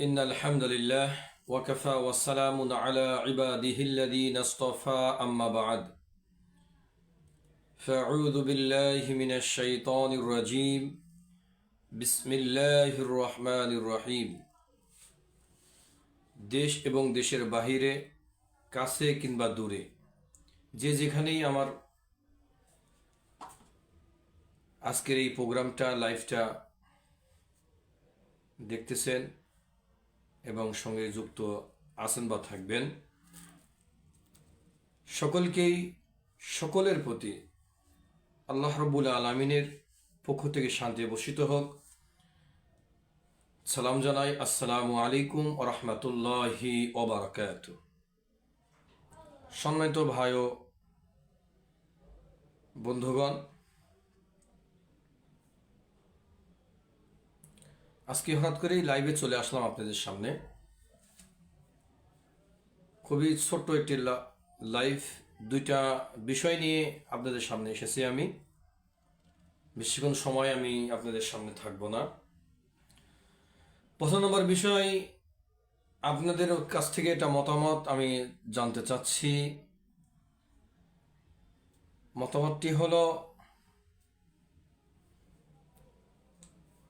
إن الحمد لله وكفى والسلام على عباده الذين اصطفى أما بعد فأعوذ بالله من الشيطان الرجيم بسم الله الرحمن الرحيم দেশ এবং দেশের বাহিরে কাছে কিংবা দূরে যে যেখানেই আমার আজকের এই প্রোগ্রামটা লাইভটা দেখতেছেন এবং সঙ্গে যুক্ত আছেন বা থাকবেন। সকলকেই, সকলের প্রতি আল্লাহ রবুল আলমিনের পক্ষ থেকে শান্তি বর্ষিত হোক। সালাম জানাই, আসসালামু আলাইকুম রহমতুল্লাহি ওবরাকাত সম্মানিত ভাই ও বন্ধুগণ আজকে হঠাৎ করেই লাইভে চলে আসলাম আপনাদের সামনে। খুবই ছোট্ট একটি লাইভ দুইটা বিষয় নিয়ে আপনাদের সামনে এসেছি আমি। বেশিক্ষণ সময় আমি আপনাদের সামনে থাকব না। প্রথম নম্বর বিষয়, আপনাদের কাছ থেকে এটা মতামত আমি জানতে চাচ্ছি। মতামতটি হলো,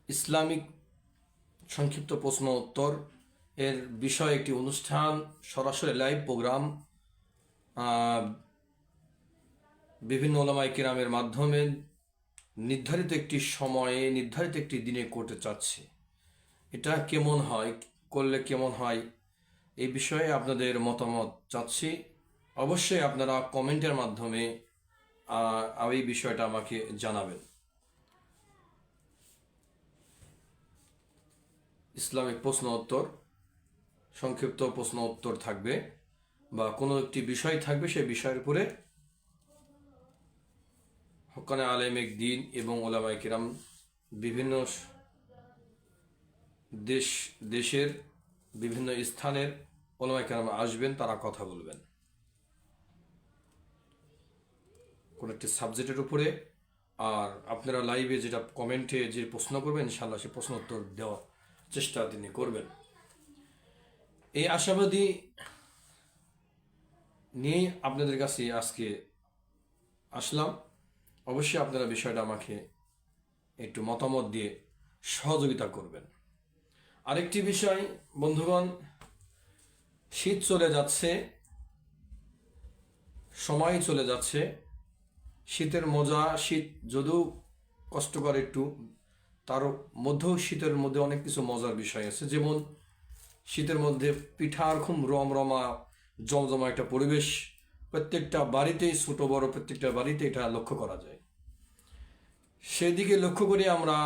ইসলামিক সংক্ষিপ্ত প্রশ্ন উত্তর। এর বিষয়ে একটি অনুষ্ঠান, সরাসরি লাইভ প্রোগ্রাম বিভিন্ন ওলামাই কিরামের মাধ্যমে নির্ধারিত একটি সময়ে, নির্ধারিত একটি দিনে করতে চাচ্ছি। এটা কেমন হয়, করলে কেমন হয়, এই বিষয়ে আপনাদের মতামত চাচ্ছি। অবশ্যই আপনারা কমেন্টের মাধ্যমে এই বিষয়টা আমাকে জানাবেন। ইসলামিক প্রশ্ন উত্তর, সংক্ষিপ্ত প্রশ্ন উত্তর থাকবে বা কোনো একটি বিষয় থাকবে সেই বিষয়ের উপরে হকানে আলেমেক দিন এবং ওলামাই কিরাম বিভিন্ন দেশ, দেশের বিভিন্ন স্থানের ওলামাই কিরাম আসবেন, তারা কথা বলবেন। কোন একটি সাবজেক্টের উপরে, আর আপনারা লাইভে যেটা কমেন্টে যে প্রশ্ন করবেন ইনশাল্লাহ সে প্রশ্ন উত্তর দেওয়ার চেষ্টা তিনি করবেন। এই আশাবাদী নিয়ে আপনাদের কাছে আজকে আসলাম। অবশ্যই আপনারা বিষয়টা আমাকে একটু মতামত দিয়ে সহযোগিতা করবেন। আরেকটি বিষয়, বন্ধুগণ, শীত চলে যাচ্ছে, সময় চলে যাচ্ছে। শীতের মজা, শীত যদিও কষ্টকর একটু তার মধ্যেও শীতের মধ্যে অনেক কিছু মজার বিষয় আছে। যেমন শীতের মধ্যে পিঠার খুব রমরমা, জমজমা একটা পরিবেশ প্রত্যেকটা বাড়িতেই ছোট, বড় প্রত্যেকটা বাড়িতে এটা লক্ষ্য করা যায়। সেদিকে লক্ষ্য করে আমরা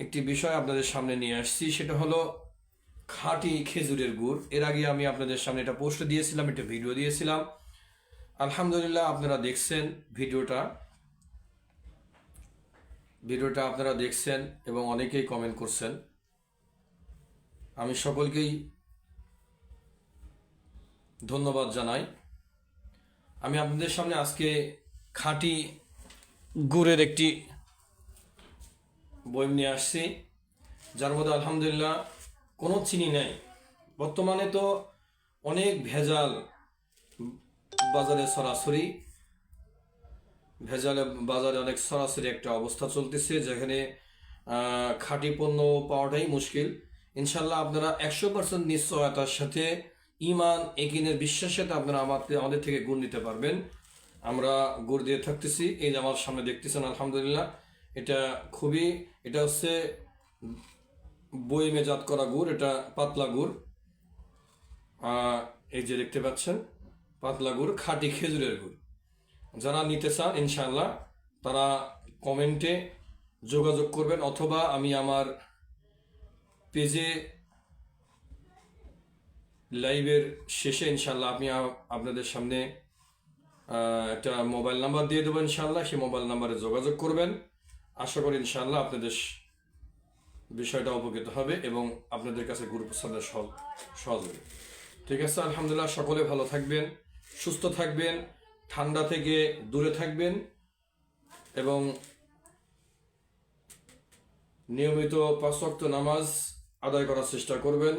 একটি বিষয় আপনাদের সামনে নিয়ে আসছি, সেটা হলো খাঁটি খেজুরের গুড়। এর আগে আমি আপনাদের সামনে এটা পোস্ট দিয়েছিলাম, একটা ভিডিও দিয়েছিলাম। আলহামদুলিল্লাহ, আপনারা দেখছেন ভিডিওটা। ভিডিওটা আপনারা দেখছেন এবং অনেকেই কমেন্ট করছেন। আমি সকলকেই ধন্যবাদ জানাই। আমি আপনাদের সামনে আজকে খাঁটি গুড়ের একটি বই নিয়ে আসছি। যার মধ্যে আলহামদুলিল্লাহ কোনো চিনি নেই। বর্তমানে তো অনেক ভেজাল বাজারে সরাসরি ভেজালে বাজারে অনেক সরাসরি একটা অবস্থা চলতেছে, যেখানে খাঁটি পণ্য পাওয়াটাই মুশকিল। ইনশাল্লাহ আপনারা একশো পার্সেন্ট নিশ্চয়তার সাথে ইমান একিনের বিশ্বাসের সাথে আপনারা আমাদের আমাদের থেকে গুণ নিতে পারবেন। আমরা গুড় দিয়ে থাকতেছি, এই যে আমার সামনে দেখতেছেন, আলহামদুলিল্লাহ। এটা খুবই, এটা হচ্ছে বইমে জাত করা গুড়, এটা পাতলা গুড়। এই যে দেখতে পাচ্ছেন, পাতলা গুড়, খাঁটি খেজুরের গুড়। যারা নিতে চান ইনশাল্লাহ তারা কমেন্টে যোগাযোগ করবেন অথবা আমি আমার পেজে লাইভের শেষে ইনশাল্লাহ আমি আপনাদের সামনে একটা মোবাইল নাম্বার দিয়ে দেবো ইনশাল্লাহ সেই মোবাইল নাম্বারে যোগাযোগ করবেন। আশা করি ইনশাল্লাহ আপনাদের বিষয়টা অবগত হবে এবং আপনাদের কাছে গুরু প্রসাদের সহ- সহজ হবে ঠিক আছে, আলহামদুলিল্লাহ, সকলে ভালো থাকবেন, সুস্থ থাকবেন। ঠান্ডা থেকে দূরে থাকবেন এবং নিয়মিত পাঁচ ওয়াক্ত নামাজ আদায় করার চেষ্টা করবেন।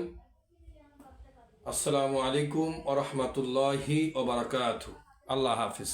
আসসালামু আলাইকুম আ রহমতুল্লাহি ওবরাকাত আল্লাহ হাফিজ।